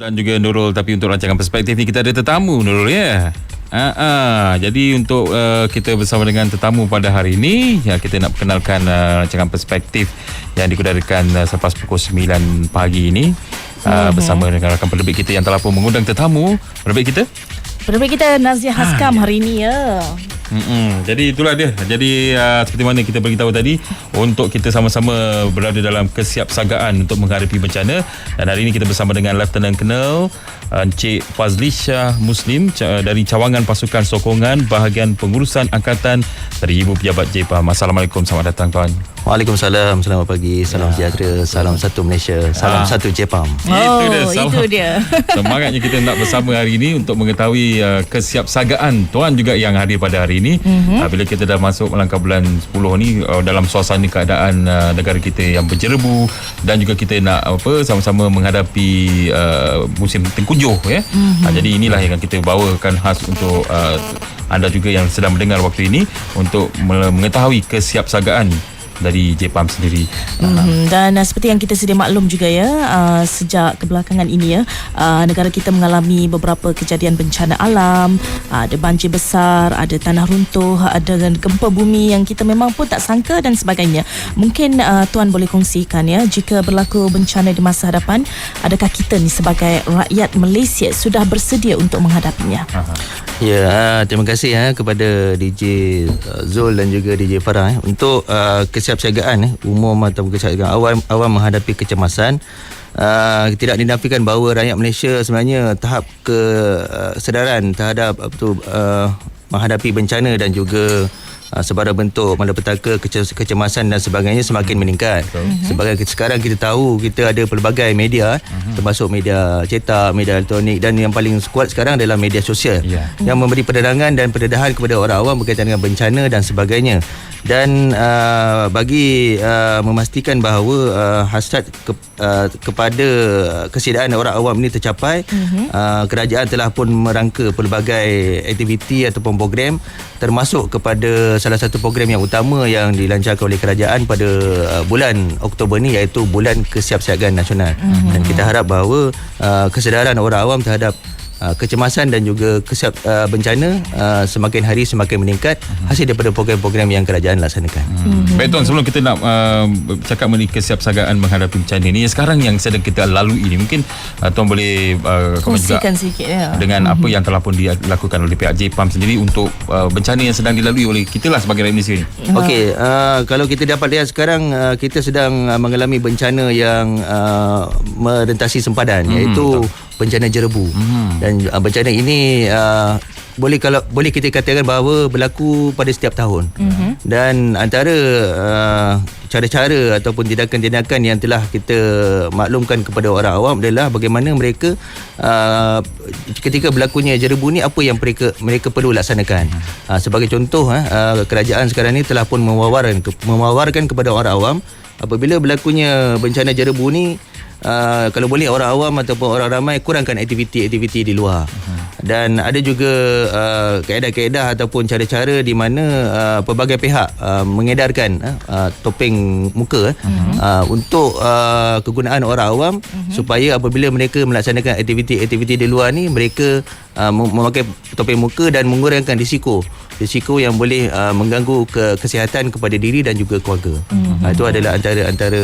dan juga Nurul tapi untuk rancangan perspektif ni kita ada tetamu Nurul ya. Ah, ah. jadi untuk uh, kita bersama dengan tetamu pada hari ini ya kita nak perkenalkan uh, rancangan perspektif yang dikudarkan uh, selepas pukul 9 pagi ini uh, mm-hmm. bersama dengan rakan penerbit kita yang telah pun mengundang tetamu penerbit kita. Penerbit kita Nazia Haskam ha, hari ini ya. Mm-mm. Jadi itulah dia. Jadi uh, seperti mana kita beritahu tadi untuk kita sama-sama berada dalam kesiapsagaan untuk menghadapi bencana dan hari ini kita bersama dengan Lieutenant Colonel uh, Encik Fazlisha Muslim dari cawangan pasukan sokongan bahagian pengurusan angkatan dari Ibu Pejabat JPAM. Assalamualaikum selamat datang tuan. Waalaikumsalam. Selamat pagi. Salam ya. sejahtera. Salam satu Malaysia. Salam ah. satu Jepang. Oh, itu dia. Salam. Itu dia. Semangatnya kita nak bersama hari ini untuk mengetahui uh, kesiapsagaan tuan juga yang hadir pada hari ini. Mm-hmm. Uh, bila kita dah masuk melangkah bulan 10 ni uh, dalam suasana keadaan uh, negara kita yang berjerebu dan juga kita nak apa sama-sama menghadapi uh, musim tengkujuh ya. Mm-hmm. Uh, jadi inilah yang kita bawakan khas untuk uh, anda juga yang sedang mendengar waktu ini untuk mengetahui kesiapsagaan dari Jepam sendiri. Mm-hmm. Dan uh, seperti yang kita sedia maklum juga ya, uh, sejak kebelakangan ini ya, uh, negara kita mengalami beberapa kejadian bencana alam, uh, ada banjir besar, ada tanah runtuh, ada gempa bumi yang kita memang pun tak sangka dan sebagainya. Mungkin uh, tuan boleh kongsikan ya, jika berlaku bencana di masa hadapan, adakah kita ni sebagai rakyat Malaysia sudah bersedia untuk menghadapinya? Aha. Ya, terima kasih ya kepada DJ uh, Zul dan juga DJ Farah eh, untuk uh, kesiapsiagaan eh, umum atau kesiapsiagaan awal menghadapi kecemasan. Uh, tidak dinafikan bahawa rakyat Malaysia sebenarnya tahap kesedaran terhadap apa tu uh, menghadapi bencana dan juga uh, sebarang bentuk malapetaka kecemasan dan sebagainya semakin meningkat. Uh-huh. Sebagai sekarang kita tahu kita ada pelbagai media uh-huh. termasuk media cetak, media elektronik dan yang paling kuat sekarang adalah media sosial yeah. yang memberi penerangan dan pendedahan kepada orang awam berkaitan dengan bencana dan sebagainya dan uh, bagi uh, memastikan bahawa uh, hasrat ke, uh, kepada kesediaan orang awam ini tercapai uh-huh. uh, kerajaan telah pun merangka pelbagai aktiviti ataupun program termasuk kepada salah satu program yang utama yang dilancarkan oleh kerajaan pada uh, bulan Oktober ni iaitu bulan kesiapsiagaan nasional uh-huh. dan kita harap bahawa uh, kesedaran orang awam terhadap Uh, kecemasan dan juga kesiap uh, bencana uh, semakin hari semakin meningkat uh-huh. hasil daripada program-program yang kerajaan laksanakan. Uh-huh. Baik tuan sebelum kita nak uh, cakap mengenai kesiapsagaan menghadapi bencana ini sekarang yang sedang kita lalui ini mungkin uh, tuan boleh uh, kongsikan sikit ya. dengan uh-huh. apa yang telah pun dilakukan oleh pihak JPAM sendiri untuk uh, bencana yang sedang dilalui oleh kita lah sebagai rakyat Malaysia ini. Okey, uh, kalau kita dapat lihat sekarang uh, kita sedang uh, mengalami bencana yang uh, merentasi sempadan uh-huh. iaitu bencana jerebu hmm. dan uh, bencana ini uh, boleh kalau boleh kita katakan bahawa berlaku pada setiap tahun hmm. dan antara uh, cara-cara ataupun tindakan-tindakan yang telah kita maklumkan kepada orang awam adalah bagaimana mereka uh, ketika berlakunya jerebu ni apa yang mereka mereka perlu laksanakan uh, sebagai contoh uh, kerajaan sekarang ni telah pun mewawarkan mewawarkan kepada orang awam apabila berlakunya bencana jerebu ni uh, kalau boleh orang awam ataupun orang ramai kurangkan aktiviti-aktiviti di luar. Uh-huh. Dan ada juga uh, kaedah-kaedah ataupun cara-cara di mana uh, pelbagai pihak uh, mengedarkan uh, uh, topeng muka uh-huh. uh, untuk uh, kegunaan orang awam uh-huh. supaya apabila mereka melaksanakan aktiviti-aktiviti di luar ni mereka uh, memakai topeng muka dan mengurangkan risiko risiko yang boleh uh, mengganggu ke kesihatan kepada diri dan juga keluarga. Mm-hmm. Uh, itu adalah antara antara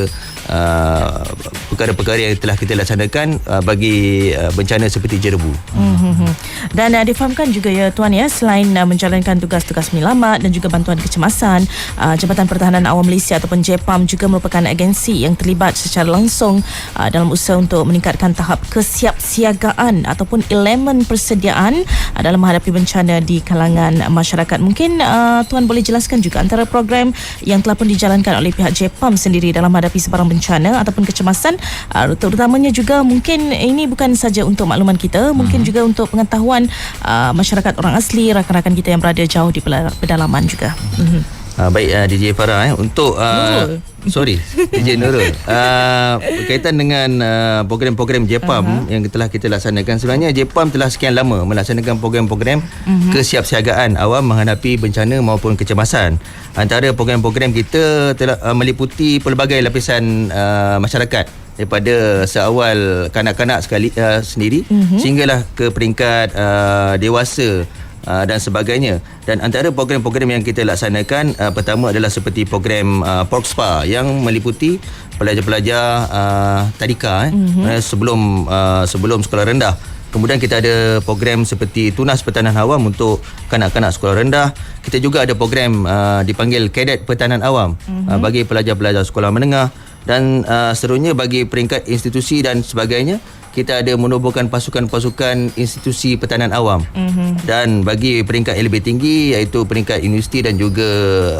uh, perkara-perkara yang telah kita laksanakan uh, bagi uh, bencana seperti jerebu. Mm-hmm. Dan uh, difahamkan juga ya tuan ya selain uh, menjalankan tugas-tugas penyelamat dan juga bantuan kecemasan, uh, Jabatan Pertahanan Awam Malaysia ataupun JPAM juga merupakan agensi yang terlibat secara langsung uh, dalam usaha untuk meningkatkan tahap kesiapsiagaan ataupun elemen persediaan uh, dalam menghadapi bencana di kalangan masyarakat masyarakat. Mungkin uh, tuan boleh jelaskan juga antara program yang telah pun dijalankan oleh pihak JPAM sendiri dalam menghadapi sebarang bencana ataupun kecemasan uh, terutamanya juga mungkin ini bukan saja untuk makluman kita, mungkin hmm. juga untuk pengetahuan uh, masyarakat orang asli, rakan-rakan kita yang berada jauh di pedalaman juga. Hmm. Uh, baik uh, DJ Farah eh untuk uh, sorry DJ Nurul uh, berkaitan dengan uh, program-program JPAM uh-huh. yang telah kita laksanakan sebenarnya JPAM telah sekian lama melaksanakan program-program uh-huh. kesiapsiagaan awam menghadapi bencana maupun kecemasan antara program-program kita telah uh, meliputi pelbagai lapisan uh, masyarakat daripada seawal kanak-kanak sekali uh, sendiri mm-hmm. sehinggalah ke peringkat uh, dewasa uh, dan sebagainya dan antara program-program yang kita laksanakan uh, pertama adalah seperti program uh, Pork Spa yang meliputi pelajar-pelajar uh, tadika eh, mm-hmm. sebelum uh, sebelum sekolah rendah Kemudian kita ada program seperti Tunas Pertahanan Awam untuk kanak-kanak sekolah rendah. Kita juga ada program uh, dipanggil Kadet Pertahanan Awam mm-hmm. uh, bagi pelajar-pelajar sekolah menengah dan uh, seterusnya bagi peringkat institusi dan sebagainya kita ada menubuhkan pasukan-pasukan institusi pertahanan awam mm-hmm. dan bagi peringkat yang lebih tinggi iaitu peringkat universiti dan juga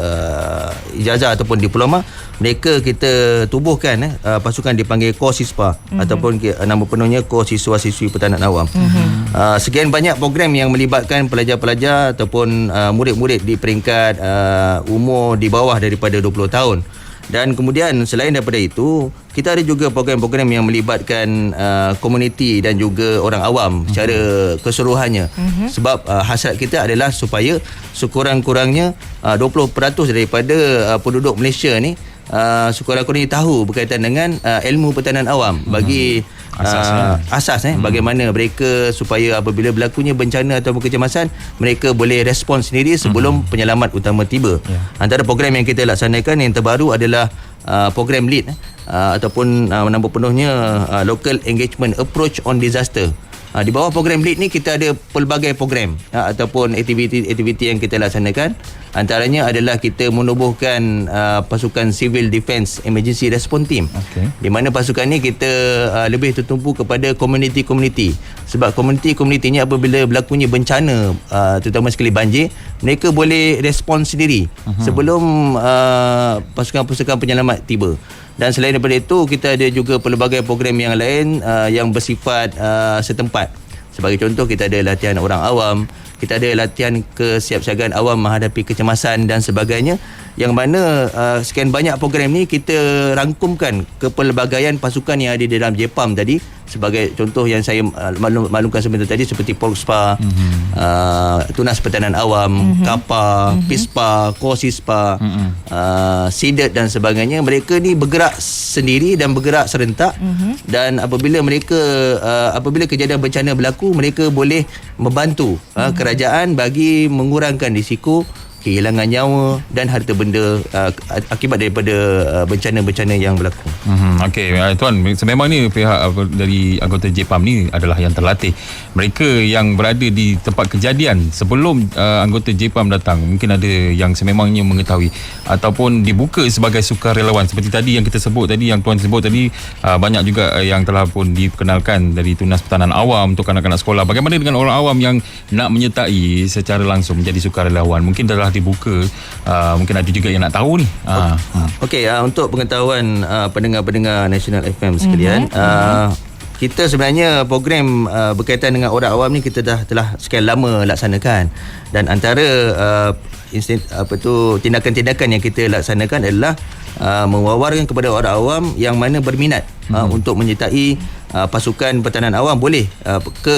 uh, ijazah ataupun diploma mereka kita tubuhkan eh, uh, pasukan dipanggil Kosispa mm-hmm. ataupun uh, nama penuhnya Kosiswa-siswi pertahanan awam mm-hmm. uh, sekian banyak program yang melibatkan pelajar-pelajar ataupun uh, murid-murid di peringkat uh, umur di bawah daripada 20 tahun dan kemudian selain daripada itu kita ada juga program-program yang melibatkan uh, komuniti dan juga orang awam uh-huh. secara keseluruhannya uh-huh. sebab uh, hasrat kita adalah supaya sekurang-kurangnya uh, 20% daripada uh, penduduk Malaysia ni uh, sekurang-kurangnya tahu berkaitan dengan uh, ilmu pertahanan awam bagi uh-huh asas, uh, asas eh hmm. bagaimana mereka supaya apabila berlakunya bencana atau kecemasan mereka boleh respon sendiri sebelum hmm. penyelamat utama tiba. Yeah. Antara program yang kita laksanakan yang terbaru adalah uh, program lead uh, ataupun uh, nama penuhnya uh, local engagement approach on disaster. Ha, di bawah program LEAD ni kita ada pelbagai program ha, ataupun aktiviti-aktiviti yang kita laksanakan. Antaranya adalah kita menubuhkan uh, pasukan Civil Defence Emergency Response Team. Okay. Di mana pasukan ni kita uh, lebih tertumpu kepada komuniti-komuniti. Sebab komuniti-komuniti ni apabila berlakunya bencana uh, terutama sekali banjir, mereka boleh respon sendiri uh-huh. sebelum uh, pasukan-pasukan penyelamat tiba. Dan selain daripada itu kita ada juga pelbagai program yang lain uh, yang bersifat uh, setempat. Sebagai contoh kita ada latihan orang awam, kita ada latihan kesiapsiagaan awam menghadapi kecemasan dan sebagainya yang mana uh, sekian banyak program ni kita rangkumkan kepelbagaian pasukan yang ada di dalam JEPAM tadi sebagai contoh yang saya uh, maklum, maklumkan sebentar tadi seperti Polspa, mm-hmm. uh, Tunas Pertahanan Awam, mm-hmm. KAPA, mm-hmm. PISPA, KOSISPA, mm-hmm. uh, SIDET dan sebagainya mereka ni bergerak sendiri dan bergerak serentak mm-hmm. dan apabila mereka uh, apabila kejadian bencana berlaku mereka boleh membantu mm-hmm. uh, kerajaan bagi mengurangkan risiko kehilangan nyawa dan harta benda uh, akibat daripada uh, bencana-bencana yang berlaku. Mm-hmm. Okey, uh, tuan, sememang ni pihak dari anggota JPAM ni adalah yang terlatih. Mereka yang berada di tempat kejadian sebelum uh, anggota JPAM datang, mungkin ada yang sememangnya mengetahui ataupun dibuka sebagai sukarelawan seperti tadi yang kita sebut tadi yang tuan sebut tadi uh, banyak juga uh, yang telah pun diperkenalkan dari Tunas Pertahanan Awam untuk anak-anak sekolah. Bagaimana dengan orang awam yang nak menyertai secara langsung menjadi sukarelawan? Mungkin telah dibuka uh, mungkin ada juga yang nak tahu ni. Uh, okey uh, untuk pengetahuan uh, pendengar-pendengar National FM sekalian mm-hmm. uh, kita sebenarnya program uh, berkaitan dengan orang awam ni kita dah telah sekian lama laksanakan. Dan antara uh, instin, apa tu tindakan-tindakan yang kita laksanakan adalah uh, mewawarkan kepada orang awam yang mana berminat uh, hmm. uh, untuk menyertai uh, pasukan pertahanan awam. Boleh uh, ke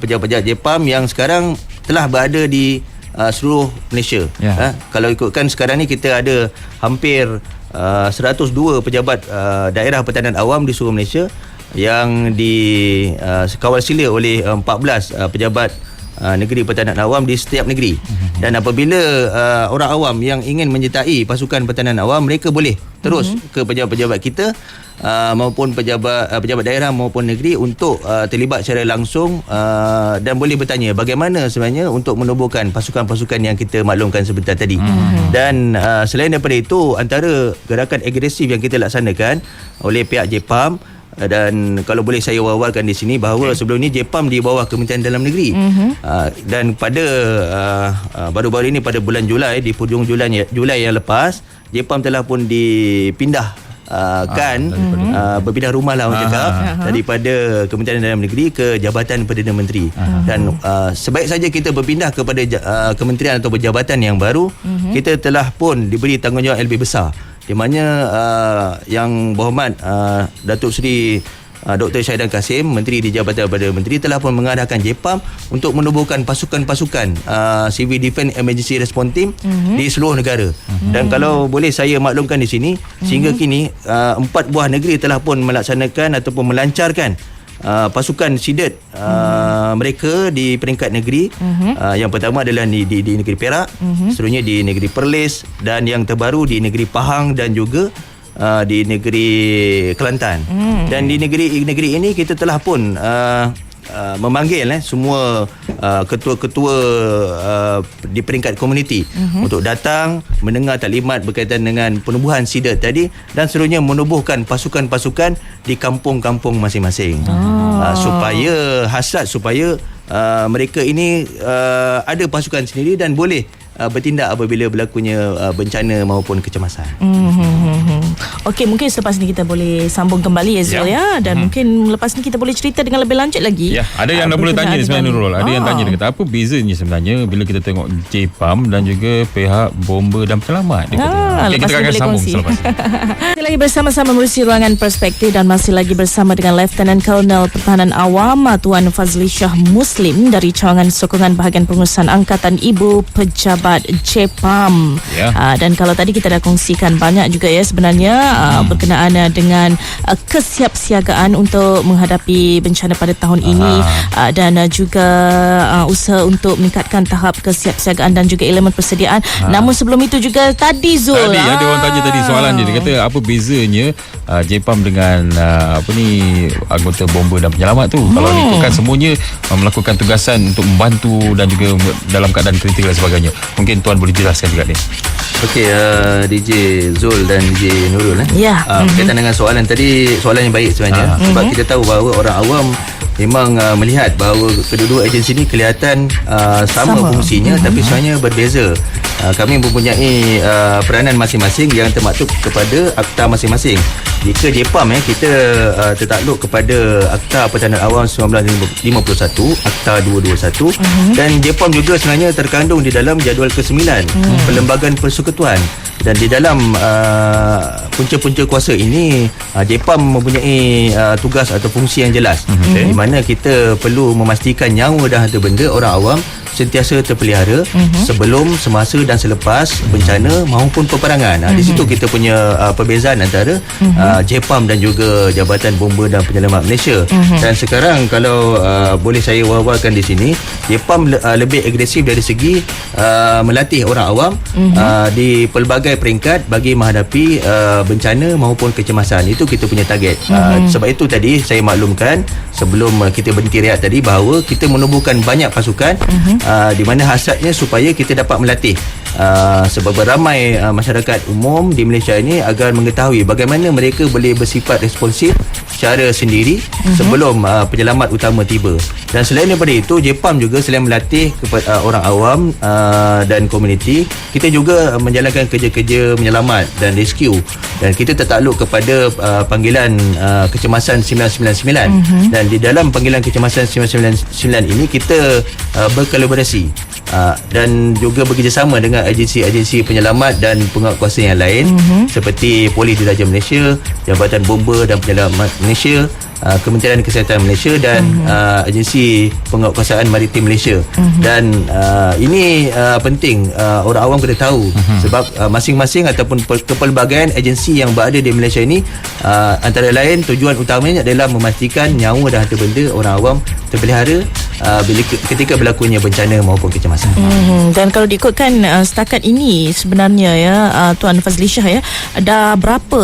pejabat-pejabat Jepam yang sekarang telah berada di uh, seluruh Malaysia. Yeah. Uh, kalau ikutkan sekarang ni kita ada hampir uh, 102 pejabat uh, daerah pertahanan awam di seluruh Malaysia yang di uh, sila oleh uh, 14 uh, pejabat uh, negeri pertahanan awam di setiap negeri. Mm-hmm. Dan apabila uh, orang awam yang ingin menyertai pasukan pertahanan awam mereka boleh terus mm-hmm. ke pejabat-pejabat kita uh, maupun pejabat uh, pejabat daerah maupun negeri untuk uh, terlibat secara langsung uh, dan boleh bertanya bagaimana sebenarnya untuk menubuhkan pasukan-pasukan yang kita maklumkan sebentar tadi. Mm-hmm. Dan uh, selain daripada itu antara gerakan agresif yang kita laksanakan oleh pihak Jepam dan kalau boleh saya wawarkan di sini bahawa okay. sebelum ni Jepam di bawah Kementerian Dalam Negeri mm-hmm. uh, dan pada uh, uh, baru-baru ini pada bulan Julai di hujung Julai Julai yang lepas Jepam telah pun dipindah uh, kan uh, berpindah rumah lah orang cakap uh-huh. daripada Kementerian Dalam Negeri ke Jabatan Perdana Menteri uh-huh. dan uh, sebaik saja kita berpindah kepada uh, kementerian atau jabatan yang baru uh-huh. kita telah pun diberi tanggungjawab yang lebih besar di mana uh, yang berhormat uh, Datuk Seri uh, Dr. Syahidan Kasim, Menteri di Jabatan Perdana Menteri telah pun mengarahkan JEPAM untuk menubuhkan pasukan-pasukan uh, Civil Defence Emergency Response Team mm-hmm. di seluruh negara. Mm-hmm. Dan kalau boleh saya maklumkan di sini, mm-hmm. sehingga kini uh, empat buah negeri telah pun melaksanakan ataupun melancarkan Uh, pasukan sidet uh, hmm. mereka di peringkat negeri hmm. uh, yang pertama adalah di, di, di negeri Perak hmm. seterusnya di negeri Perlis dan yang terbaru di negeri Pahang dan juga uh, di negeri Kelantan hmm. dan di negeri negeri ini kita telah pun uh, Uh, memanggil eh semua uh, ketua-ketua uh, di peringkat komuniti uh-huh. untuk datang mendengar taklimat berkaitan dengan penubuhan sidat tadi dan seterusnya menubuhkan pasukan-pasukan di kampung-kampung masing-masing oh. uh, supaya hasrat supaya uh, mereka ini uh, ada pasukan sendiri dan boleh uh, bertindak apabila berlakunya uh, bencana maupun kecemasan. Mm-hmm. Okey, mungkin selepas ni kita boleh sambung kembali Azrul ya, ya dan mm. mungkin lepas ni kita boleh cerita dengan lebih lanjut lagi. Ya, ada yang uh, dah boleh tanya ni sebenarnya Nurul. Ada oh. yang tanya kata apa bezanya sebenarnya bila kita tengok JPAM dan juga pihak bomba dan penyelamat. Ah, okay, kita akan sambung kongsi. selepas Masih lagi bersama-sama menerusi ruangan perspektif dan masih lagi bersama dengan Lieutenant Colonel Pertahanan Awam Tuan Fazli Shah Muslim dari cawangan sokongan bahagian pengurusan Angkatan Ibu Pejabat pejabat JEPAM yeah. uh, dan kalau tadi kita dah kongsikan banyak juga ya sebenarnya uh, hmm. berkenaan dengan uh, kesiapsiagaan untuk menghadapi bencana pada tahun uh ini uh, dan uh, juga uh, usaha untuk meningkatkan tahap kesiapsiagaan dan juga elemen persediaan. Uh. namun sebelum itu juga tadi Zul. Tadi uh, ada orang tanya tadi soalan dia. Dia kata apa bezanya uh, JEPAM dengan uh, apa ni anggota bomba dan penyelamat tu? Hmm. kalau ikutkan semuanya uh, melakukan tugasan untuk membantu dan juga dalam keadaan kritik dan sebagainya Mungkin tuan boleh jelaskan juga ni. Okey, uh, DJ Zul dan DJ Nurul eh. Ya. Uh, berkaitan mm-hmm. dengan soalan tadi, soalan yang baik sebenarnya. Uh-huh. Sebab mm-hmm. kita tahu bahawa orang awam memang uh, melihat bahawa kedua-dua agensi ini kelihatan uh, sama, sama fungsinya mm-hmm. tapi sebenarnya berbeza. Uh, kami mempunyai uh, peranan masing-masing yang termaktub kepada akta masing-masing. Jika JEPAM eh, kita uh, tertakluk kepada Akta Pertahanan Awam 1951, Akta 221 uh-huh. dan JEPAM juga sebenarnya terkandung di dalam jadual ke-9 uh-huh. Perlembagaan Persekutuan dan di dalam uh, punca-punca kuasa ini uh, JEPAM mempunyai uh, tugas atau fungsi yang jelas uh-huh. di mana kita perlu memastikan nyawa dan harta benda orang awam sentiasa terpelihara uh-huh. sebelum, semasa dan selepas bencana maupun peperangan. Uh, uh-huh. Di situ kita punya uh, perbezaan antara uh-huh. uh, JEPAM dan juga Jabatan Bomba dan Penyelamat Malaysia. Uh-huh. Dan sekarang kalau uh, boleh saya wawarkan di sini, JEPAM le- uh, lebih agresif dari segi uh, melatih orang awam uh-huh. uh, di pelbagai peringkat bagi menghadapi uh, bencana maupun kecemasan. Itu kita punya target. Uh-huh. Uh, sebab itu tadi saya maklumkan sebelum uh, kita berhenti rehat tadi bahawa kita menubuhkan banyak pasukan uh-huh uh, di mana hasratnya supaya kita dapat melatih uh, sebab ramai uh, masyarakat umum di Malaysia ini agar mengetahui bagaimana mereka boleh bersifat responsif secara sendiri uh-huh. sebelum uh, penyelamat utama tiba dan selain daripada itu JEPAM juga selain melatih kepada uh, orang awam uh, dan komuniti kita juga menjalankan kerja-kerja menyelamat dan rescue dan kita tertakluk kepada uh, panggilan uh, kecemasan 999 uh-huh. dan di dalam panggilan kecemasan 999 ini kita uh, berkolaborasi uh, dan juga bekerjasama dengan agensi-agensi penyelamat dan penguatkuasa yang lain uh-huh. seperti Polis Diraja Malaysia Jabatan Bomba dan Penyelamat Malaysia uh, Kementerian Kesihatan Malaysia dan uh-huh. uh, Agensi Penguatkuasaan Maritim Malaysia uh-huh. dan uh, ini uh, penting uh, orang awam kena tahu uh-huh. sebab uh, masing-masing ataupun kepelbagaian agensi yang berada di Malaysia ini uh, antara lain tujuan utamanya adalah memastikan nyawa dan harta benda orang awam terpelihara uh, bila ketika berlakunya bencana maupun kecemasan. Uh-huh. Dan kalau diikutkan uh, setakat ini sebenarnya ya uh, Tuan Fazli Shah ya ada berapa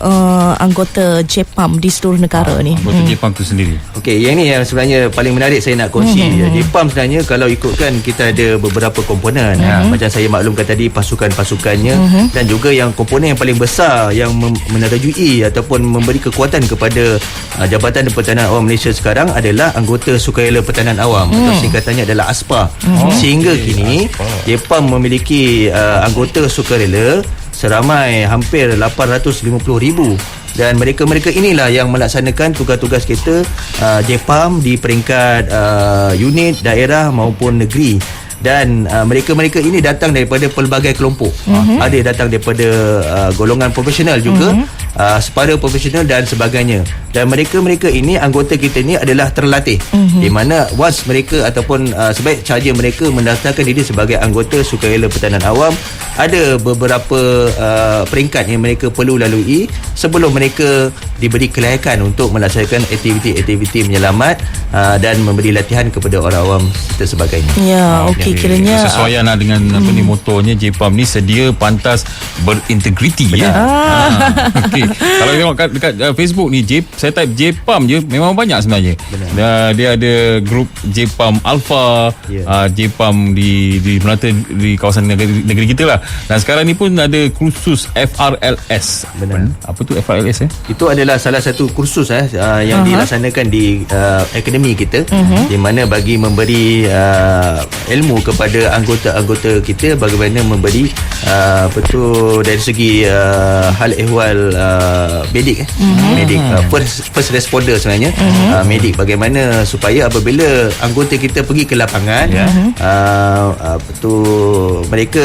uh, anggota JEPAM di seluruh negara ni. Anggota hmm. JEPAM tu sendiri. Okey, yang ni yang sebenarnya paling menarik saya nak kongsi. Hmm. hmm JEPAM hmm. sebenarnya kalau ikutkan kita ada beberapa komponen. Hmm. Ya, macam saya maklumkan tadi pasukan-pasukannya hmm. dan juga yang komponen yang paling besar yang menerajui ataupun memberi kekuatan kepada uh, Jabatan Pertahanan Awam Malaysia sekarang adalah anggota Sukarela Pertahanan Awam hmm. atau singkatannya adalah ASPA. Hmm. Sehingga kini JEPAM memiliki uh, anggota sukarela seramai hampir 850 ribu dan mereka-mereka inilah yang melaksanakan tugas-tugas kita uh, JEPAM di peringkat uh, unit daerah maupun negeri dan uh, mereka-mereka ini datang daripada pelbagai kelompok. Uh-huh. Ada datang daripada uh, golongan profesional juga uh-huh. uh, separuh profesional dan sebagainya dan mereka-mereka ini anggota kita ni adalah terlatih mm-hmm. di mana once mereka ataupun uh, sebaik sahaja mereka mendaftarkan diri sebagai anggota sukarela pertahanan awam ada beberapa uh, peringkat yang mereka perlu lalui sebelum mereka diberi kelayakan untuk melaksanakan aktiviti-aktiviti menyelamat uh, dan memberi latihan kepada orang awam serta sebagainya. Ya, okey kiranya Kesesuaian lah dengan apa ni motornya JPAM ni sedia pantas berintegriti ya. Ah. Okey. Kalau tengok kat, dekat uh, Facebook ni J saya type JPAM je memang banyak sebenarnya. Dia, dia ada grup JPAM Alpha, Ya. uh, JPAM di di Melata di kawasan negeri, negeri kita lah. Dan sekarang ni pun ada kursus FRLS. Benar. Apa tu FRLS eh? Itu adalah salah satu kursus eh uh, yang uh-huh. dilaksanakan di uh, akademi kita uh-huh. di mana bagi memberi uh, ilmu kepada anggota-anggota kita bagaimana memberi uh, apa tu dari segi uh, hal ehwal uh, medik eh uh-huh. medik uh, first first responder sebenarnya uh-huh. uh, medik bagaimana supaya apabila anggota kita pergi ke lapangan Ya. uh, apa tu mereka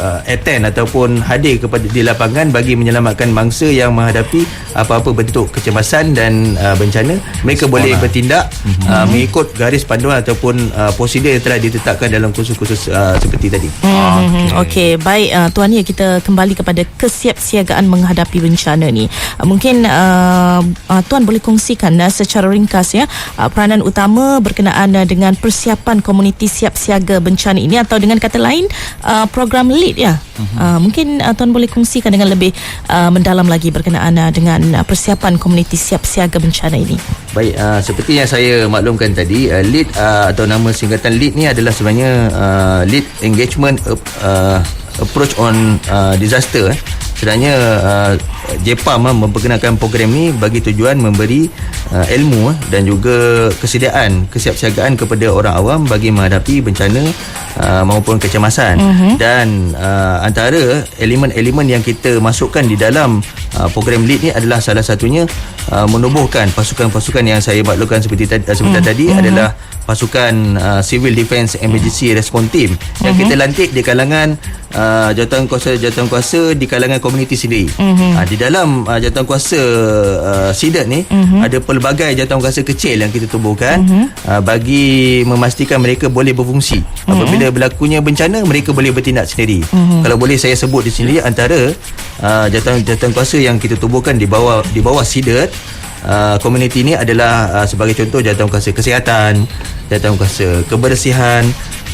uh, attend ataupun hadir kepada di lapangan bagi menyelamatkan mangsa yang menghadapi apa-apa bentuk kecemasan dan uh, bencana mereka boleh bertindak uh, mengikut garis panduan ataupun uh, prosedur yang telah ditetapkan dalam kursus-kursus uh, seperti tadi. Hmm, Okey, baik uh, Tuan ya kita kembali kepada kesiapsiagaan menghadapi bencana ni. Uh, mungkin uh, uh, Tuan boleh kongsikan uh, secara ringkas ya uh, peranan utama berkenaan uh, dengan persiapan komuniti siap siaga bencana ini atau dengan kata lain uh, program LEAD ya. Uh, mungkin uh, Tuan boleh kongsikan dengan lebih uh, mendalam lagi berkenaan uh, dengan uh, persiapan komuniti siap siaga bencana ini. Baik, uh, seperti yang saya maklumkan tadi, uh, lead uh, atau nama singkatan lead ni adalah sebenarnya uh, lead engagement uh, approach on uh, disaster. Eh. Sebenarnya uh, JPAM uh, memperkenalkan program ni bagi tujuan memberi uh, ilmu uh, dan juga kesediaan, kesiapsiagaan kepada orang awam bagi menghadapi bencana uh, maupun kecemasan. Uh-huh. Dan uh, antara elemen-elemen yang kita masukkan di dalam uh, program LEAD ni adalah salah satunya uh, menubuhkan pasukan-pasukan yang saya maklumkan seperti tadi, uh, sebentar Hmm. tadi adalah pasukan uh, Civil Defence Emergency Response Team yang Hmm. kita lantik di kalangan uh, jawatankuasa-jawatankuasa di kalangan komuniti sendiri. Hmm. Uh, di dalam uh, jawatankuasa uh, SIDAT ni Hmm. ada pelbagai jawatankuasa kecil yang kita tubuhkan uh, bagi memastikan mereka boleh berfungsi. Apabila berlakunya bencana mereka boleh bertindak sendiri. Kalau boleh saya sebut di sini antara uh, jawatan-jawatankuasa yang kita tubuhkan di bawah di bawah SIDAT Uh, komuniti ini adalah uh, sebagai contoh jawatankuasa kesihatan, jawatankuasa kebersihan,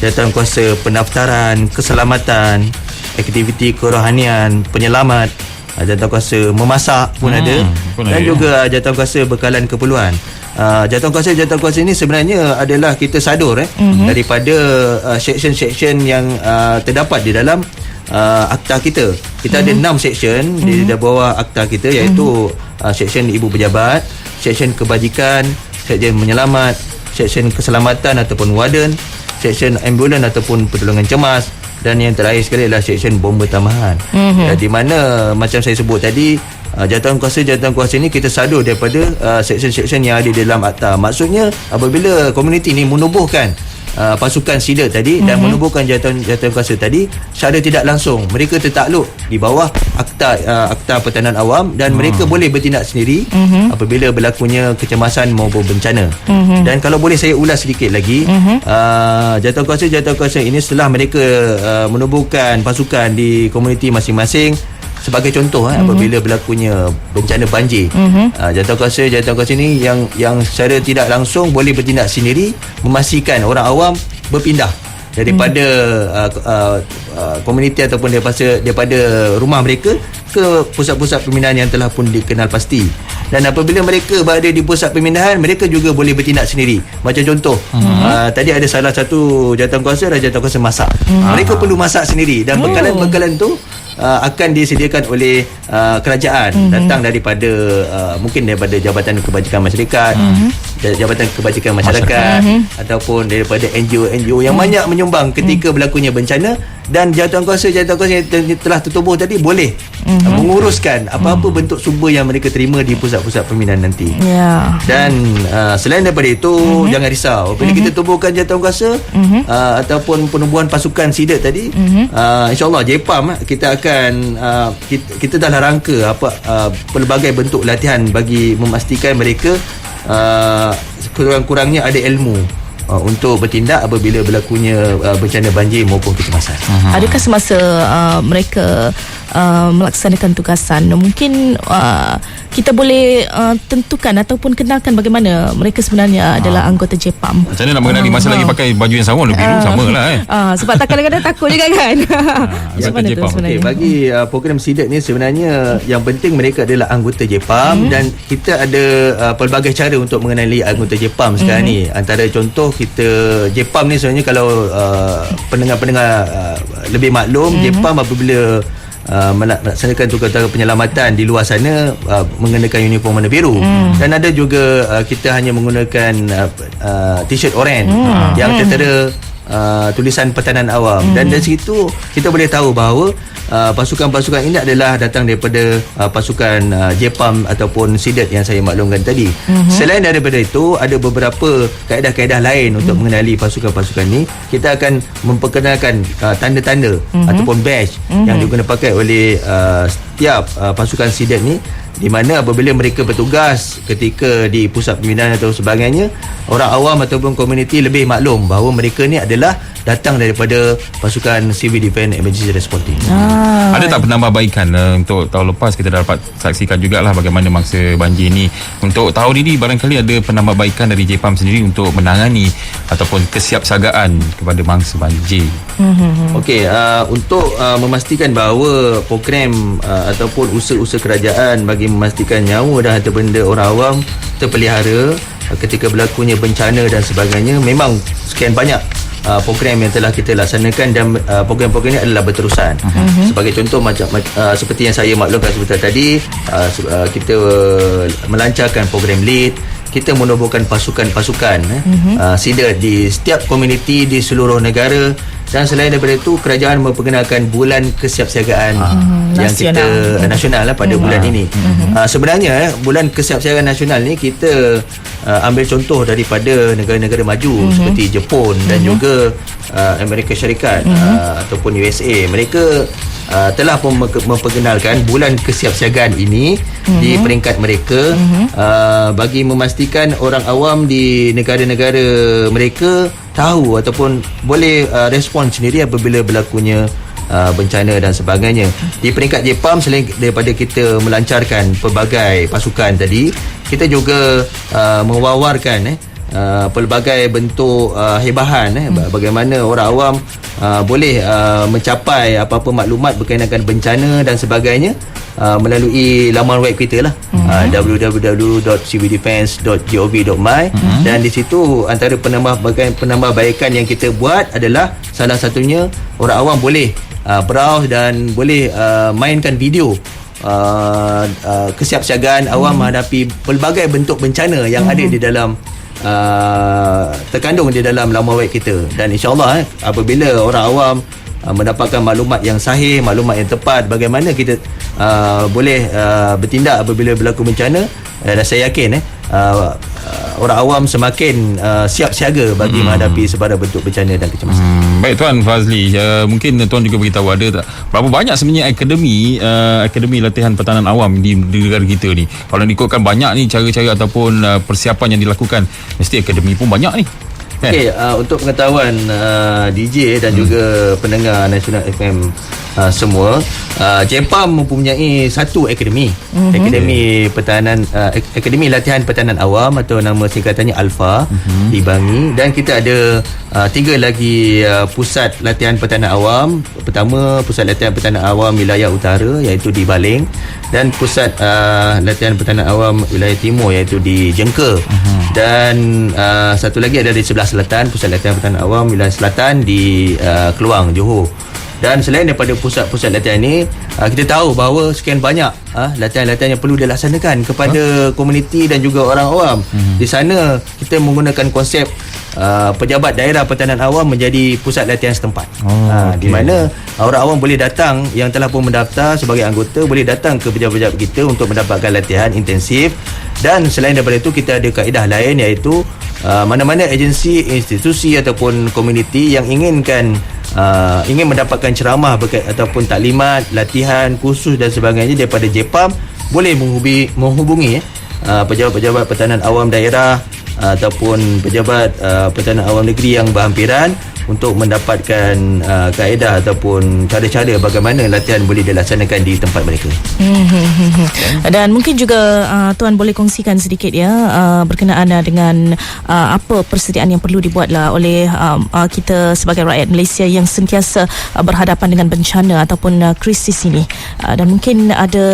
jawatankuasa pendaftaran, keselamatan, aktiviti kerohanian, penyelamat, uh, jawatankuasa memasak pun Hmm, ada pun dan ada. juga uh, jawatankuasa bekalan keperluan. Uh, jawatankuasa-jawatankuasa ini sebenarnya adalah kita sadur eh mm-hmm. daripada uh, section-section yang uh, terdapat di dalam uh, akta kita. Kita mm-hmm. ada enam section mm-hmm. di bawah akta kita iaitu mm-hmm. uh, section ibu pejabat, section kebajikan, section menyelamat, section keselamatan ataupun warden, section ambulan ataupun pertolongan cemas dan yang terakhir sekali adalah section bomba tambahan. Mm-hmm. di mana macam saya sebut tadi uh, jawatankuasa-jawatankuasa ini kita sadur daripada uh, section-section yang ada di dalam akta. Maksudnya apabila komuniti ini menubuhkan uh, pasukan SIDA tadi mm-hmm. dan menubuhkan jawatan jawatankuasa tadi secara tidak langsung mereka tertakluk di bawah akta uh, akta pertahanan awam dan hmm. mereka boleh bertindak sendiri mm-hmm. apabila berlakunya kecemasan maupun bencana. Mm-hmm. Dan kalau boleh saya ulas sedikit lagi mm-hmm. uh, jawatankuasa-jawatankuasa ini setelah mereka uh, menubuhkan pasukan di komuniti masing-masing sebagai contoh mm-hmm. apabila berlakunya bencana banjir mm-hmm. uh, jawatankuasa jawatankuasa ini yang yang secara tidak langsung boleh bertindak sendiri memastikan orang awam berpindah daripada uh, uh, uh, komuniti ataupun daripada daripada rumah mereka ke pusat-pusat pemindahan yang telah pun dikenal pasti dan apabila mereka berada di pusat pemindahan mereka juga boleh bertindak sendiri macam contoh uh-huh. uh, tadi ada salah satu jawatankuasa dan jawatankuasa masak uh-huh. mereka perlu masak sendiri dan bekalan-bekalan tu uh, akan disediakan oleh uh, kerajaan mm-hmm. datang daripada uh, mungkin daripada Jabatan Kebajikan Masyarakat mm-hmm. Jabatan Kebajikan Masyarakat mm-hmm. ataupun daripada NGO-NGO yang mm-hmm. banyak menyumbang ketika mm-hmm. berlakunya bencana dan jawatankuasa-jawatankuasa yang te- telah tertubuh tadi boleh mm-hmm. menguruskan apa-apa mm. bentuk sumber yang mereka terima di pusat-pusat pembinaan nanti. Ya. Dan uh, selain daripada itu mm-hmm. jangan risau bila mm-hmm. kita tubuhkan jawatankuasa mm-hmm. uh, ataupun penubuhan pasukan SIDAT tadi mm-hmm. uh, insyaallah JPAM eh, kita akan uh, kita, kita dah rangka apa uh, pelbagai bentuk latihan bagi memastikan mereka uh, kurang-kurangnya ada ilmu uh, untuk bertindak apabila berlakunya uh, bencana banjir maupun kecemasan. Uh-huh. Adakah semasa uh, mereka uh, melaksanakan tugasan mungkin uh, kita boleh uh, tentukan ataupun kenalkan bagaimana mereka sebenarnya adalah anggota JPAM. Macam mana nak mengenali masa lagi pakai baju yang sama lebih biru sama lah eh. Uh, sebab tak kadang-kadang takut juga kan. Macam mana tu sebenarnya? Okay, bagi uh, program SIDAT ni sebenarnya yang penting mereka adalah anggota JPAM hmm. dan kita ada uh, pelbagai cara untuk mengenali anggota JPAM sekarang hmm. ni. Antara contoh kita JPAM ni sebenarnya kalau uh, pendengar-pendengar uh, lebih maklum hmm. JPAM apabila Uh, melaksanakan tugas penyelamatan di luar sana uh, mengenakan uniform warna biru hmm. dan ada juga uh, kita hanya menggunakan uh, uh, t-shirt oranye hmm. yang tertera uh, tulisan pertahanan awam hmm. dan dari situ kita boleh tahu bahawa uh, pasukan-pasukan ini adalah datang daripada uh, pasukan uh, JPAM ataupun SIDAT yang saya maklumkan tadi. Hmm. Selain daripada itu ada beberapa kaedah-kaedah lain untuk hmm. mengenali pasukan-pasukan ini. Kita akan memperkenalkan uh, tanda-tanda hmm. ataupun badge hmm. yang digunakan pakai oleh uh, setiap uh, pasukan SIDAT ni di mana apabila mereka bertugas ketika di pusat pembinaan atau sebagainya orang awam ataupun komuniti lebih maklum bahawa mereka ni adalah datang daripada pasukan Civil Defence Emergency Response Team. Ah. Ada tak penambahbaikan uh, untuk tahun lepas kita dah dapat saksikan jugalah bagaimana mangsa banjir ni. Untuk tahun ini barangkali ada penambahbaikan dari JPAM sendiri untuk menangani ataupun kesiapsagaan kepada mangsa banjir. Mm-hmm. Okey, uh, untuk uh, memastikan bahawa program uh, ataupun usaha-usaha kerajaan bagi memastikan nyawa dan harta benda orang awam terpelihara uh, ketika berlakunya bencana dan sebagainya memang sekian banyak uh, program yang telah kita laksanakan dan uh, program-program ini adalah berterusan. Uh-huh. Sebagai contoh macam uh, seperti yang saya maklumkan sebentar tadi, uh, uh, kita melancarkan program LEAD, kita menubuhkan pasukan-pasukan eh, uh-huh. uh, SIDA di setiap komuniti di seluruh negara dan selain daripada itu kerajaan memperkenalkan bulan kesiapsiagaan uh, yang nasional. kita uh, nasional lah pada uh, bulan ini. Uh, uh, sebenarnya eh, bulan kesiapsiagaan nasional ni kita uh, ambil contoh daripada negara-negara maju uh, seperti Jepun uh, dan juga uh, Amerika Syarikat uh, uh, ataupun USA. Mereka Uh, telah memperkenalkan bulan kesiapsiagaan ini uh-huh. di peringkat mereka uh-huh. uh, bagi memastikan orang awam di negara-negara mereka tahu ataupun boleh uh, respon sendiri apabila berlakunya uh, bencana dan sebagainya. Di peringkat JPAM selain daripada kita melancarkan pelbagai pasukan tadi, kita juga uh, mewawarkan eh Uh, pelbagai bentuk uh, hebahan eh hmm. bagaimana orang awam uh, boleh uh, mencapai apa-apa maklumat berkaitan dengan bencana dan sebagainya uh, melalui laman web kita lah hmm. uh, www.civildefense.gov.my hmm. dan di situ antara penambahbaikan penambahbaikan yang kita buat adalah salah satunya orang awam boleh uh, browse dan boleh uh, mainkan video uh, uh, kesiapsiagaan awam hmm. menghadapi pelbagai bentuk bencana yang hmm. ada di dalam uh, terkandung di dalam laman web kita. Dan insyaallah eh, apabila orang awam uh, mendapatkan maklumat yang sahih maklumat yang tepat bagaimana kita uh, boleh uh, bertindak apabila berlaku bencana uh, dan saya yakin eh uh, uh, orang awam semakin uh, siap siaga bagi hmm. menghadapi sebarang bentuk bencana dan kecemasan. Hmm. Baik Tuan Fazli, uh, mungkin Tuan juga beritahu ada tak berapa banyak sebenarnya akademi uh, akademi latihan pertahanan awam di, di negara kita ni. Kalau ikutkan banyak ni cara-cara ataupun uh, persiapan yang dilakukan, mesti akademi pun banyak ni. Okey, uh, untuk pengetahuan uh, DJ dan hmm. juga pendengar National FM uh, semua, uh, JPAM mempunyai satu akademi. Hmm. Akademi Pertahanan uh, Akademi Latihan Pertahanan Awam atau nama singkatannya Alfa hmm. di Bangi dan kita ada uh, tiga lagi uh, pusat latihan pertahanan awam. Pertama, pusat latihan pertahanan awam wilayah utara iaitu di Baling dan pusat uh, latihan pertahanan awam wilayah timur iaitu di Jengka. Hmm. Dan uh, satu lagi ada di sebelah selatan pusat latihan pertahanan awam wilayah selatan di uh, Keluang Johor dan selain daripada pusat-pusat latihan ini uh, kita tahu bahawa sekian banyak uh, latihan-latihan yang perlu dilaksanakan kepada huh? komuniti dan juga orang awam hmm. di sana kita menggunakan konsep uh, pejabat daerah pertahanan awam menjadi pusat latihan setempat. Oh, Ah, di okey. mana orang awam boleh datang yang telah pun mendaftar sebagai anggota boleh datang ke pejabat-pejabat kita untuk mendapatkan latihan intensif dan selain daripada itu kita ada kaedah lain iaitu uh, mana-mana agensi, institusi ataupun komuniti yang inginkan uh, ingin mendapatkan ceramah berkait ataupun taklimat, latihan, kursus dan sebagainya daripada JEPAM boleh menghubungi menghubungi eh, uh, pejabat-pejabat pertahanan awam daerah uh, ataupun pejabat uh, pertahanan awam negeri yang berhampiran untuk mendapatkan uh, kaedah ataupun cara-cara bagaimana latihan boleh dilaksanakan di tempat mereka. Hmm. Dan mungkin juga uh, tuan boleh kongsikan sedikit ya uh, berkenaan uh, dengan uh, apa persediaan yang perlu dibuatlah oleh um, uh, kita sebagai rakyat Malaysia yang sentiasa uh, berhadapan dengan bencana ataupun uh, krisis ini. Uh, dan mungkin ada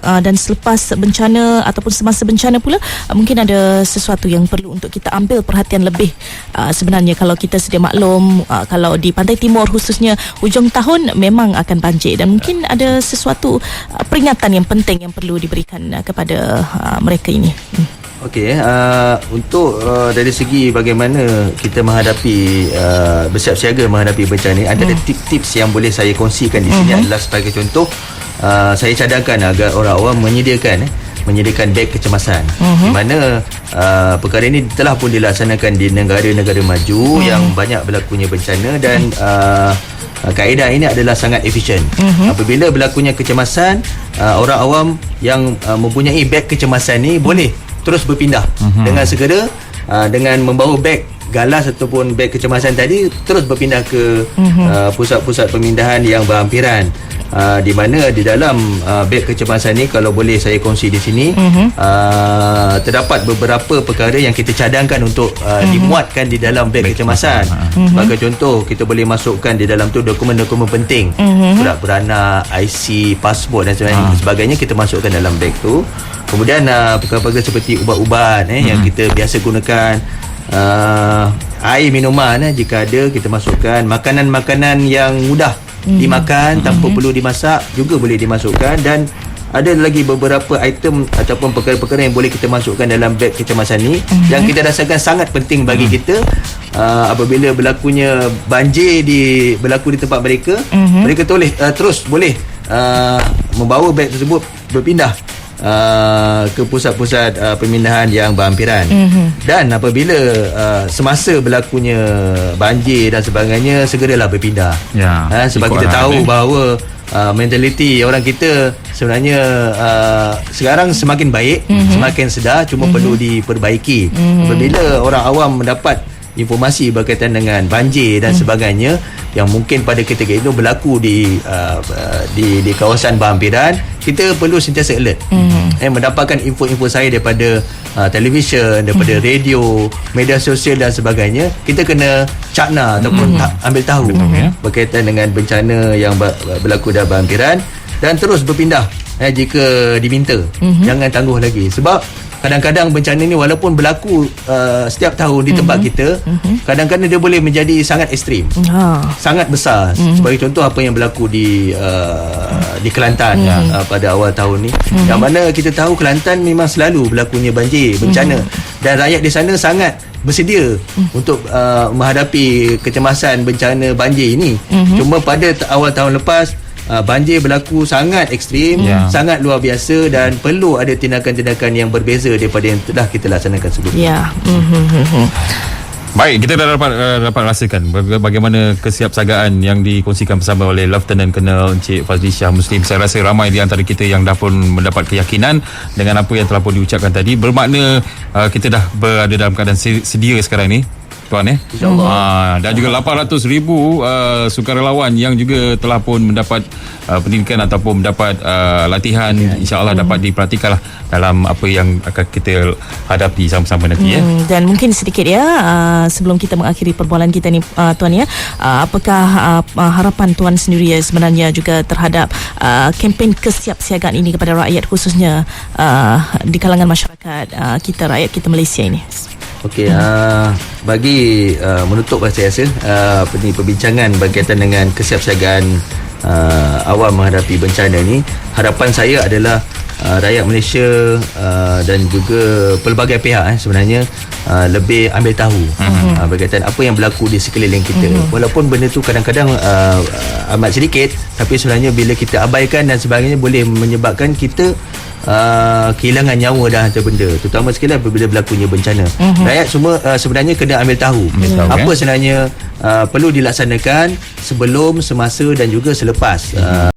uh, dan selepas bencana ataupun semasa bencana pula uh, mungkin ada sesuatu yang perlu untuk kita ambil perhatian lebih. Uh, sebenarnya kalau kita sedia maklum uh, kalau di pantai timur khususnya hujung tahun memang akan banjir dan mungkin ada sesuatu uh, peringatan yang penting yang perlu diberikan uh, kepada uh, mereka ini. Hmm. Okey, uh, untuk uh, dari segi bagaimana kita menghadapi uh, bersiap siaga menghadapi bencana ni, ada Hmm. tips-tips yang boleh saya kongsikan di sini adalah sebagai contoh uh, saya cadangkan agar orang awam menyediakan eh, menyediakan beg kecemasan Mhm. di mana uh, perkara ini telah pun dilaksanakan di negara-negara maju Mhm. yang banyak berlakunya bencana dan uh, Uh, kaedah ini adalah sangat efisien. Uh-huh. Apabila berlakunya kecemasan, uh, orang awam yang uh, mempunyai beg kecemasan ni boleh terus berpindah uh-huh. dengan segera uh, dengan membawa beg galas ataupun beg kecemasan tadi terus berpindah ke uh-huh. uh, pusat-pusat pemindahan yang berhampiran. Uh, di mana di dalam uh, beg kecemasan ni kalau boleh saya kongsi di sini uh-huh. uh, terdapat beberapa perkara yang kita cadangkan untuk uh, uh-huh. dimuatkan di dalam beg kecemasan. Uh-huh. Sebagai contoh kita boleh masukkan di dalam tu dokumen-dokumen penting. Surat beranak, IC, pasport dan sebagainya, uh. sebagainya kita masukkan dalam beg tu. Kemudian uh, perkara-perkara seperti ubat-ubat eh uh-huh. yang kita biasa gunakan uh, air minuman eh jika ada kita masukkan makanan-makanan yang mudah mm-hmm. dimakan tanpa mm-hmm. perlu dimasak juga boleh dimasukkan dan ada lagi beberapa item ataupun perkara-perkara yang boleh kita masukkan dalam beg kecemasan ni mm-hmm. yang kita rasakan sangat penting bagi mm-hmm. kita uh, apabila berlakunya banjir di berlaku di tempat mereka mm-hmm. mereka boleh uh, terus boleh uh, membawa beg tersebut berpindah Uh, ke pusat-pusat uh, pemindahan yang berhampiran mm-hmm. dan apabila uh, semasa berlakunya banjir dan sebagainya segeralah berpindah Ya, ha, sebab ikut kita tahu eh. bahawa uh, mentaliti orang kita sebenarnya uh, sekarang semakin baik mm-hmm. semakin sedar cuma mm-hmm. perlu diperbaiki mm-hmm. apabila orang awam mendapat informasi berkaitan dengan banjir dan hmm. sebagainya yang mungkin pada ketika itu berlaku di uh, uh, di di kawasan berhampiran kita perlu sentiasa alert hmm. eh mendapatkan info-info saya daripada uh, televisyen daripada hmm. radio media sosial dan sebagainya kita kena cakna ataupun Hmm. ta- ambil tahu Betul, ya. berkaitan dengan bencana yang ber- berlaku dalam berhampiran dan terus berpindah eh jika diminta Mhm. jangan tangguh lagi sebab kadang-kadang bencana ni walaupun berlaku uh, setiap tahun di tempat Mhm. kita kadang-kadang dia boleh menjadi sangat ekstrim Ha. sangat besar mm-hmm. sebagai contoh apa yang berlaku di uh, di Kelantan mm-hmm. uh, pada awal tahun ni mm-hmm. yang mana kita tahu Kelantan memang selalu berlakunya banjir bencana mm-hmm. dan rakyat di sana sangat bersedia mm-hmm. untuk uh, menghadapi kecemasan bencana banjir ini mm-hmm. cuma pada awal tahun lepas Uh, banjir berlaku sangat ekstrim, Ya. sangat luar biasa dan perlu ada tindakan-tindakan yang berbeza daripada yang telah kita laksanakan sebelum Ya. Hmm. Baik, kita dah dapat uh, dapat rasakan baga- bagaimana kesiapsagaan yang dikongsikan bersama oleh Lieutenant Colonel Encik Fazli Shah Muslim. Saya rasa ramai di antara kita yang dah pun mendapat keyakinan dengan apa yang telah pun diucapkan tadi. Bermakna uh, kita dah berada dalam keadaan se- sedia sekarang ni. Tuan eh. InsyaAllah. Ha, dan juga 800 ribu uh, sukarelawan yang juga telah pun mendapat uh, pendidikan ataupun mendapat uh, latihan ya, insyaAllah dapat diperhatikanlah dalam apa yang akan kita hadapi sama-sama nanti ya. Hmm, dan mungkin sedikit ya uh, sebelum kita mengakhiri perbualan kita ni uh, tuan ya uh, apakah uh, uh, harapan tuan sendiri ya sebenarnya juga terhadap uh, kempen kesiapsiagaan ini kepada rakyat khususnya uh, di kalangan masyarakat uh, kita rakyat kita Malaysia ini. Okey, uh, bagi uh, menutup saya rasa uh, perbincangan berkaitan dengan kesiapsiagaan uh, awam menghadapi bencana ni, harapan saya adalah uh, rakyat Malaysia uh, dan juga pelbagai pihak eh, sebenarnya uh, lebih ambil tahu uh-huh. uh, berkaitan apa yang berlaku di sekeliling kita uh-huh. walaupun benda tu kadang-kadang uh, amat sedikit tapi sebenarnya bila kita abaikan dan sebagainya boleh menyebabkan kita Uh, kehilangan nyawa dah hantar benda terutama sekali apabila berlakunya bencana uh-huh. rakyat semua uh, sebenarnya kena ambil tahu, tahu, apa eh? sebenarnya uh, perlu dilaksanakan sebelum semasa dan juga selepas uh,